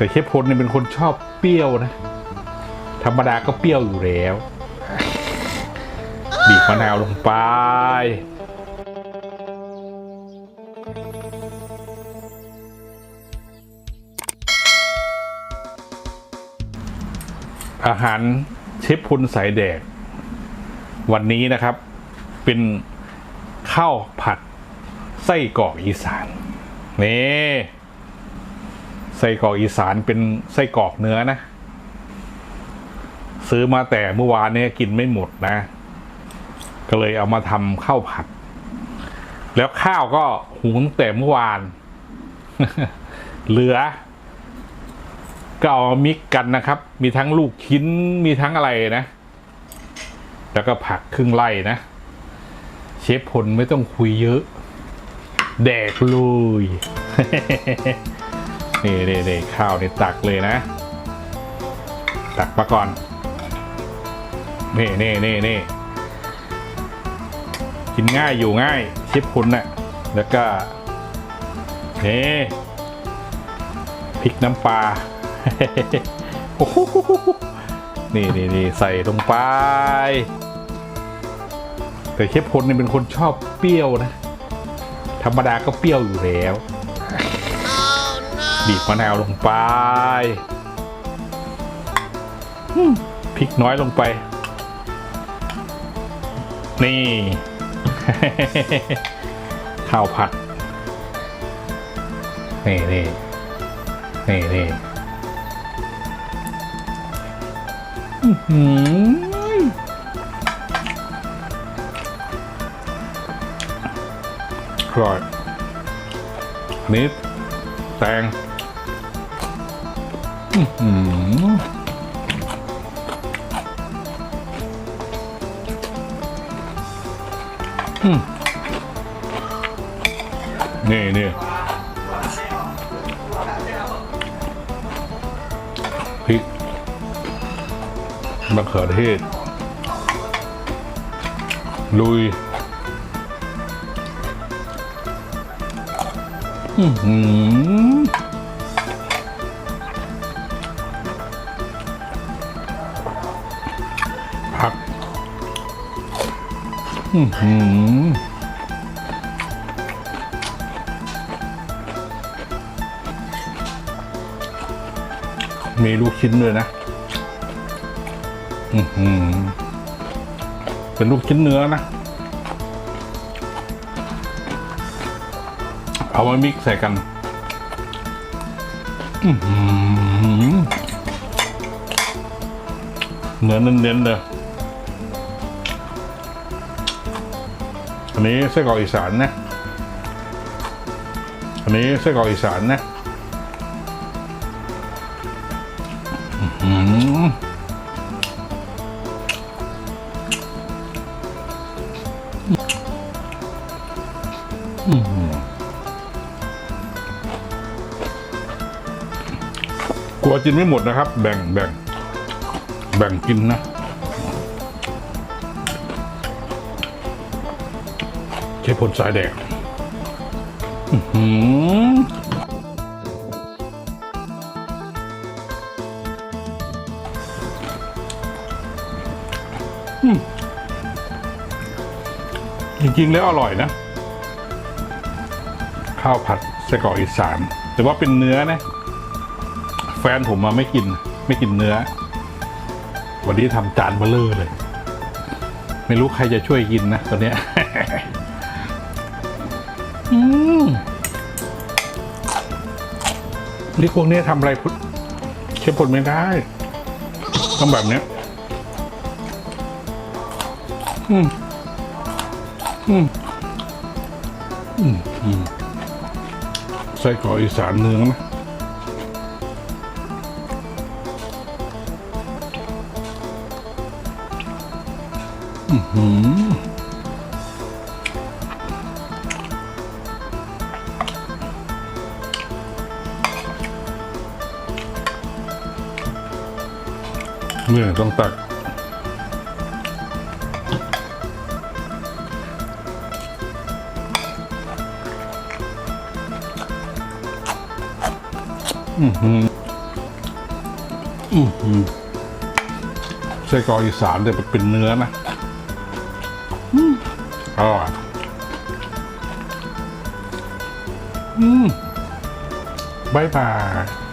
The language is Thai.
แต่เชฟพลเนี่ยเป็นคนชอบเปรี้ยวนะ ธรรมดาก็เปรี้ยวอยู่แล้วบีบมะนาวลงไป อาหารเชฟพุนสายแดก วันนี้นะครับ เป็นข้าวผัดไส้กรอกอีสาน นี่ ไส้กรอกอีสานเป็นไส้กรอกเนื้อนะ ซื้อมาแต่เมื่อวานเนี่ยกินไม่หมดนะ ก็เลยเอามาทำข้าวผัด แล้วข้าวก็หุงแต่เมื่อวาน เหลือ ก็เอามามิกกันนะครับ มีทั้งลูกชิ้นมีทั้งอะไรนะ แล้วก็ผักครึ่งไร่นะ เชฟพลไม่ต้องคุยเยอะ แดกเลย นี่นี่นี่ข้าวนี่ตักเลยนะ ตักมาก่อน นี่นี่นี่นี่กินง่ายอยู่ง่ายเชฟพลน่ะแล้วก็นี่พริกน้ำปลาโอ้โหนี่นี่นี่ใส่ลงไป แต่เชฟพลเนี่ยเป็นคนชอบเปรี้ยวนะ ธรรมดาก็เปรี้ยวอยู่แล้ว บีบมะนาวลงไปอืมพริกน้อยลงไป นี่ ข้าวผัด นี่นี่นี่นี่อื้อหืออร่อยอันนี้แตงอื้อหืออืม นี่นี่พริกมะเขือเทศ ลุย อื้อ ผักอื้อหือมีลูกชิ้นด้วยนะ อือหือเป็นลูกชิ้นเนื้อนะ เอามามิกใส่กัน อื้อหือเนื้อเน้นๆเลย อันนี้ไส้กรอกอีสานนะ อันนี้ไส้กรอกอีสานนะอื้อหืออื้อหือกลัวกินไม่หมดนะครับ แบ่งแบ่งแบ่งกินนะ ใช้ผลสายแดงอืมจริงๆแล้วอร่อยนะ ข้าวผัดไส้กรอกอีสาน แต่ว่าเป็นเนื้อนะ แฟนผมมาไม่กิน ไม่กินเนื้อ วันนี้ทำจานเบลเลอร์เลย ไม่รู้ใครจะช่วยกินนะตอนเนี้ย อืมนี่พวกนี้ทำอะไรเชฟผลไม่ได้ ต้องแบบเนี้ย อืม อืม อืมอืมไส้กรอกอีสานเนื้อนะอือ เนี่ยต้องตักอือหืออือหือไส้กรอกอีสานแต่เป็นเนื้อนะอืมอร่อยอืมบายบาย